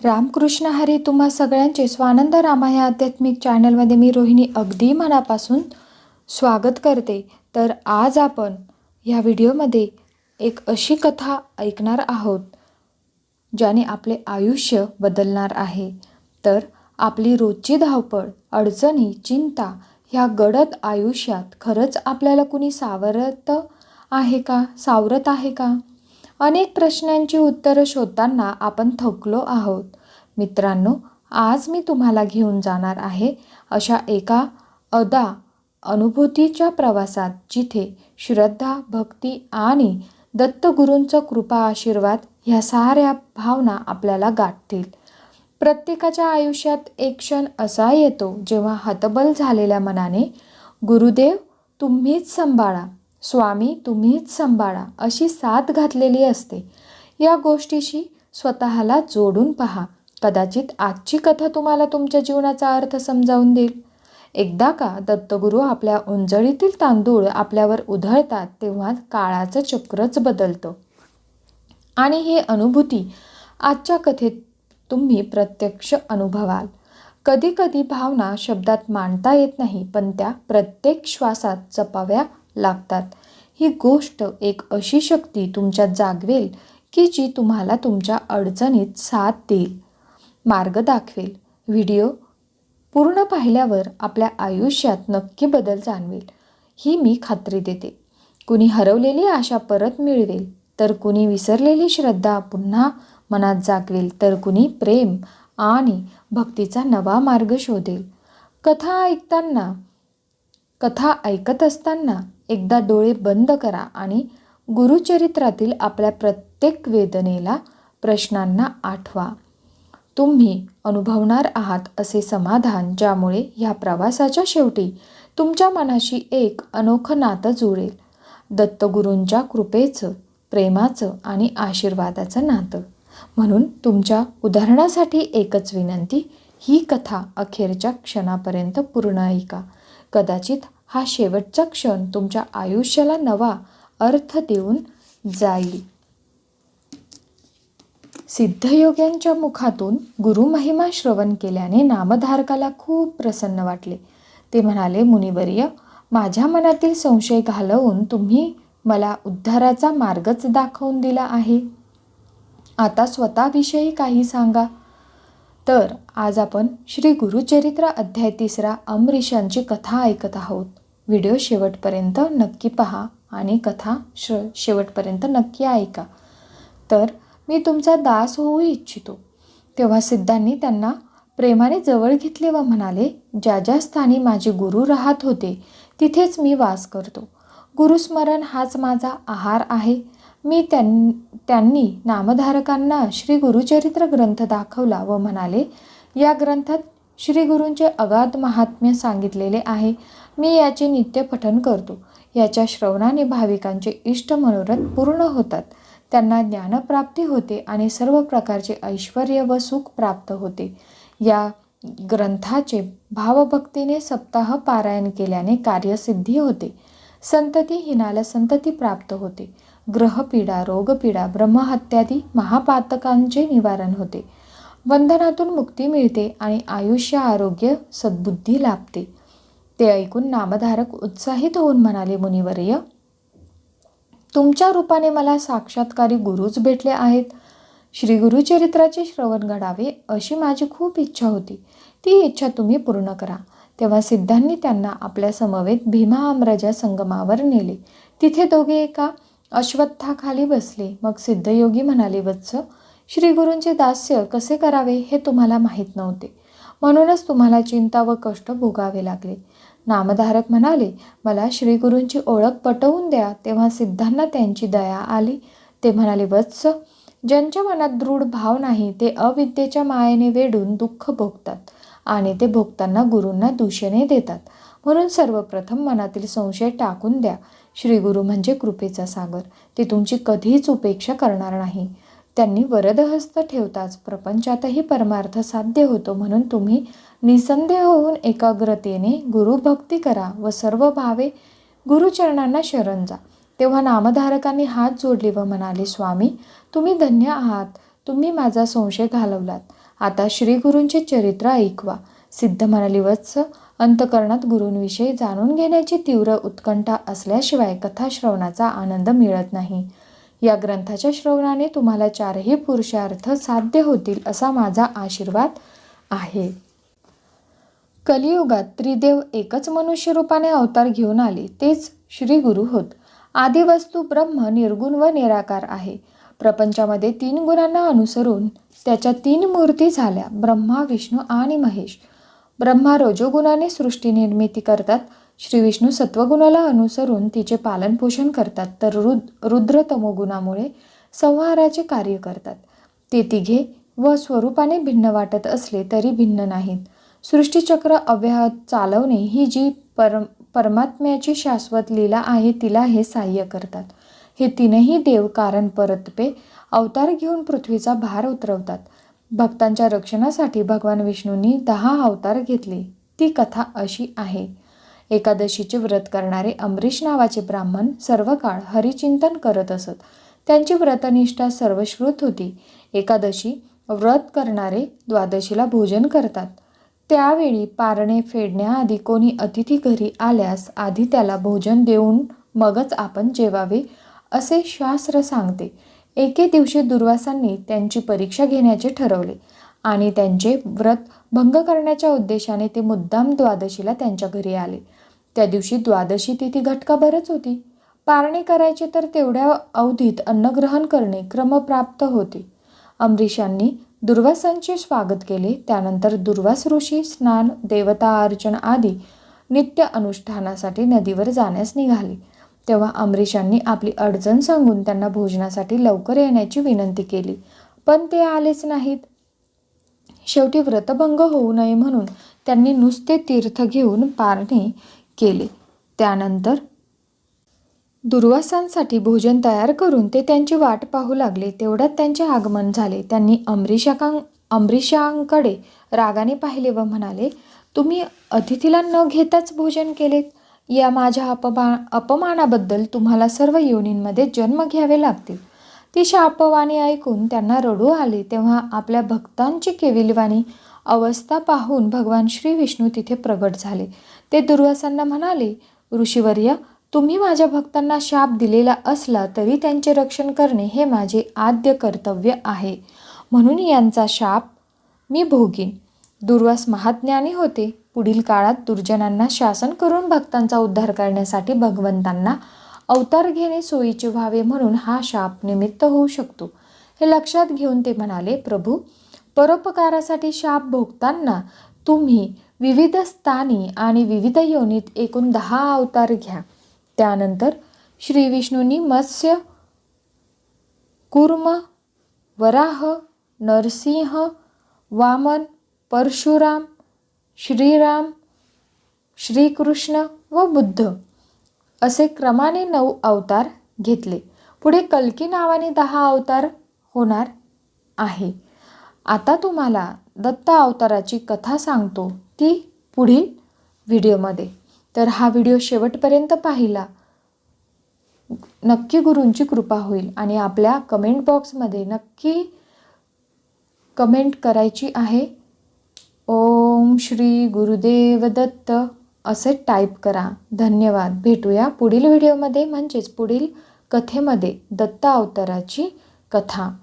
रामकृष्ण हरी तुम्हा सगळ्यांचे स्वानंद रामा या आध्यात्मिक चॅनलमध्ये मी रोहिणी अगदी मनापासून स्वागत करते. तर आज आपण ह्या व्हिडिओमध्ये एक अशी कथा ऐकणार आहोत ज्याने आपले आयुष्य बदलणार आहे. तर आपली रोजची धावपळ अडचणी चिंता ह्या गडद आयुष्यात खरंच आपल्याला कुणी सावरत आहे का? सावरत आहे का? अनेक प्रश्नांची उत्तरं शोधताना आपण थकलो आहोत. मित्रांनो आज मी तुम्हाला घेऊन जाणार आहे अशा एका अदा अनुभूतीच्या प्रवासात जिथे श्रद्धा भक्ती आणि दत्तगुरूंचा कृपा आशीर्वाद ह्या साऱ्या भावना आपल्याला गाठतील. प्रत्येकाच्या आयुष्यात एक क्षण असा येतो जेव्हा हतबल झालेल्या मनाने गुरुदेव तुम्हीच सांभाळा. स्वामी तुम्हीच सांभाळा अशी साथ घातलेली असते. या गोष्टीशी स्वतःला जोडून पहा. कदाचित आजची कथा तुम्हाला तुमच्या जीवनाचा अर्थ समजावून देईल. एकदा का दत्तगुरू आपल्या उंजळीतील तांदूळ आपल्यावर उधळतात तेव्हा काळाचं चक्रच बदलतं. आणि ही अनुभूती आजच्या कथेत तुम्ही प्रत्यक्ष अनुभवाल. कधीकधी भावना शब्दात मांडता येत नाही पण त्या प्रत्येक श्वासात जपाव्या लागतात. ही गोष्ट एक अशी शक्ती तुमच्यात जागवेल की जी तुम्हाला तुमच्या अडचणीत साथ देईल. मार्ग दाखवेल. व्हिडिओ पूर्ण पाहिल्यावर आपल्या आयुष्यात नक्की बदल जाणवेल. ही मी खात्री देते. कुणी हरवलेली आशा परत मिळवेल तर कुणी विसरलेली श्रद्धा पुन्हा मनात जागवेल तर कुणी प्रेम आणि भक्तीचा नवा मार्ग शोधेल. कथा ऐकताना कथा ऐकत असताना एकदा डोळे बंद करा आणि गुरुचरित्रातील आपल्या प्रत्येक वेदनेला प्रश्नांना आठवा. तुम्ही अनुभवणार आहात असे समाधान ज्यामुळे ह्या प्रवासाच्या शेवटी तुमच्या मनाशी एक अनोखं नातं जुळेल. दत्तगुरूंच्या कृपेचं प्रेमाचं आणि आशीर्वादाचं नातं. म्हणून तुमच्या उदाहरणासाठी एकच विनंती ही कथा अखेरच्या क्षणापर्यंत पूर्ण ऐका. कदाचित हा शेवटचा क्षण तुमच्या आयुष्याला नवा अर्थ देऊन जाईल. सिद्धयोग्यांच्या मुखातून गुरुमहिमा श्रवण केल्याने नामधारकाला खूप प्रसन्न वाटले. ते म्हणाले मुनिवर्य माझ्या मनातील संशय घालवून तुम्ही मला उद्धाराचा मार्गच दाखवून दिला आहे. आता स्वतःविषयी काही सांगा. तर आज आपण श्री गुरुचरित्र अध्याय तिसरा अमरीशांची कथा ऐकत आहोत. व्हिडिओ शेवटपर्यंत नक्की पहा आणि कथा श शेवटपर्यंत नक्की ऐका. तर मी तुमचा दास होऊ इच्छितो. तेव्हा सिद्धांनी त्यांना प्रेमाने जवळ घेतले व म्हणाले ज्या ज्या स्थानी माझे गुरु राहत होते तिथेच मी वास करतो. गुरुस्मरण हाच माझा आहार आहे. मी त्यां त्यांनी नामधारकांना श्री गुरुचरित्र ग्रंथ दाखवला व म्हणाले या ग्रंथात श्री गुरूंचे अगाध महात्म्य सांगितलेले आहे. मी याचे नित्य पठन करतो. याच्या श्रवणाने भाविकांचे इष्ट मनोरथ पूर्ण होतात. त्यांना ज्ञानप्राप्ती होते आणि सर्व प्रकारचे ऐश्वर व सुख प्राप्त होते. या ग्रंथाचे भावभक्तीने सप्ताह पारायण केल्याने कार्यसिद्धी होते. संतती हिनाला संतती प्राप्त होते. ग्रहपीडा रोगपीडा ब्रह्महत्यादी महापातकांचे निवारण होते. बंधनातून मुक्ती मिळते आणि आयुष्य आरोग्य सद्बुद्धी लाभते. ते ऐकून नामधारक उत्साहित होऊन म्हणाले मुनिवर्य तुमच्या रूपाने मला साक्षात्कारी गुरुच भेटले आहेत. श्री गुरुचरित्राचे श्रवण घडावे अशी माझी खूप इच्छा होती. ती इच्छा तुम्ही पूर्ण करा. तेव्हा सिद्धांनी त्यांना आपल्या समवेत भीमा आम्रजा संगमावर नेले. तिथे दोघे एका अश्वत्थाखाली बसले. मग सिद्धयोगी म्हणाले वत्स श्री गुरूंचे दास्य कसे करावे हे तुम्हाला माहीत नव्हते. म्हणूनच तुम्हाला चिंता व कष्ट भोगावे लागले. नामधारक म्हणाले मला श्रीगुरूंची ओळख पटवून द्या. तेव्हा सिद्धांना त्यांची दया आली. ते म्हणाले वत्स ज्यांच्या मनात दृढ भाव नाही ते अविद्येच्या मायेने वेढून दुःख भोगतात आणि ते भोगताना गुरूंना दूषणे देतात. म्हणून सर्वप्रथम मनातील संशय टाकून द्या. श्री गुरु म्हणजे कृपेचा सागर. ते तुमची कधीच उपेक्षा करणार नाही. त्यांनी वरदहस्त ठेवताच प्रपंचातही परमार्थ साध्य होतो म्हणून तुम्ही निसंदेह होऊन एकाग्रतेने गुरुभक्ती करा व सर्व भावे गुरुचरणांना शरण जा. तेव्हा नामधारकांनी हात जोडले व म्हणाले स्वामी तुम्ही धन्य आहात. तुम्ही माझा संशय घालवलात. आता श्रीगुरूंचे चरित्र ऐकवा. सिद्ध म्हणाली वत्स अंतकरणात गुरूंविषयी जाणून घेण्याची तीव्र उत्कंठा असल्याशिवाय कथा श्रवणाचा आनंद मिळत नाही. या ग्रंथाच्या श्रवणाने तुम्हाला चारही पुरुषार्थ साध्य होतील असा माझा आशीर्वाद आहे. कलियुगात त्रिदेव एकच मनुष्य रूपाने अवतार घेऊन आले तेच श्री गुरु होत. आदिवस्तू ब्रह्म निर्गुण व निराकार आहे. प्रपंचामध्ये तीन गुणांना अनुसरून त्याच्या तीन मूर्ती झाल्या ब्रह्मा विष्णू आणि महेश. ब्रह्मा रजोगुणाने सृष्टी निर्मिती करतात. श्री विष्णू सत्वगुणाला अनुसरून तिचे पालनपोषण करतात. तर रुद रुद्र तमोगुणामुळे संहाराचे कार्य करतात. ते तिघे व स्वरूपाने भिन्न वाटत असले तरी भिन्न नाहीत. सृष्टीचक्र अव्याहत चालवणे ही जी परम परमात्म्याची शाश्वत लीला आहे तिला हे सहाय्य करतात. हे तीनही देव कारण परतपे अवतार घेऊन पृथ्वीचा भार उतरवतात. भक्तांच्या रक्षणासाठी भगवान विष्णूंनी दहा अवतार घेतले. ती कथा अशी आहे. एकादशीचे व्रत करणारे अमरीश नावाचे ब्राह्मण सर्व काळ हरिचिंतन करत असत. त्यांची व्रतनिष्ठा सर्वश्रुत होती. एकादशी व्रत करणारे द्वादशीला भोजन करतात. त्यावेळी पारणे फेडण्याआधी कोणी अतिथी घरी आल्यास आधी त्याला भोजन देऊन मगच आपण जेवावे असे शास्त्र सांगते. एके दिवशी दुर्वासांनी त्यांची परीक्षा घेण्याचे ठरवले आणि त्यांचे व्रत भंग करण्याच्या उद्देशाने ते मुद्दाम द्वादशीला त्यांच्या घरी आले. त्या दिवशी द्वादशी तिथी घटकाभरच होती? पारणे करायचे तर तेवढ्या अवधीत अन्नग्रहण करणे क्रमप्राप्त होते. अमरीशांनी दुर्वासांचे स्वागत केले. त्यानंतर दुर्वास ऋषी स्नान देवता अर्चन आदी नित्य अनुष्ठानासाठी नदीवर जाण्यास निघाले. तेव्हा अमरीशांनी आपली अडचण सांगून त्यांना भोजनासाठी लवकर येण्याची विनंती केली. पण ते आलेच नाहीत. शेवटी व्रतभंग होऊ नये म्हणून त्यांनी नुसते तीर्थ घेऊन पारणे केले. त्यानंतर दुर्वासांसाठी भोजन तयार करून ते त्यांची वाट पाहू लागले. तेवढ्यात त्यांचे आगमन झाले. त्यांनी अमरीशाकां अमरीशांकडे रागाने पाहिले व म्हणाले तुम्ही अतिथीला न घेताच भोजन केलेत? या माझ्या अपमा अपमानाबद्दल तुम्हाला सर्व योनींमध्ये जन्म घ्यावे लागतील. ती शापवाणी ऐकून त्यांना रडू आले तेव्हा आपल्या भक्तांची केविलवाणी अवस्था पाहून भगवान श्री विष्णू तिथे प्रगट झाले. ते दुर्वासांना म्हणाले ऋषीवर्य तुम्ही माझ्या भक्तांना शाप दिलेला असला तरी त्यांचे रक्षण करणे हे माझे आद्य कर्तव्य आहे. म्हणून यांचा शाप मी भोगीन. दुर्वास महाज्ञानी होते. पुढील काळात दुर्जनांना शासन करून भक्तांचा उद्धार करण्यासाठी भगवंतांना अवतार घेणे सोयीचे व्हावे म्हणून हा शाप निमित्त होऊ शकतो. हे लक्षात घेऊन ते म्हणाले प्रभू परोपकारासाठी शाप भोगताना तुम्ही विविध स्थानी आणि विविध योनीत एकूण दहा अवतार घ्या. त्यानंतर श्री विष्णूंनी मत्स्य कुर्म वराह नरसिंह वामन परशुराम श्रीराम श्रीकृष्ण व बुद्ध असे क्रमाने नऊ अवतार घेतले. पुढे कल्की नावाने दहा अवतार होणार आहे. आता तुम्हाला दत्त अवताराची कथा सांगतो ती पुढील व्हिडिओमध्ये. तर हा व्हिडिओ शेवटपर्यंत पाहिला. नक्की गुरूंची कृपा होईल आणि आपल्या कमेंट बॉक्समध्ये नक्की कमेंट करायची आहे. ओम श्री गुरुदेव दत्त असे टाईप करा. धन्यवाद. भेटूया पुढील व्हिडिओमध्ये म्हणजेच पुढील कथेमध्ये. दत्त अवताराची कथा.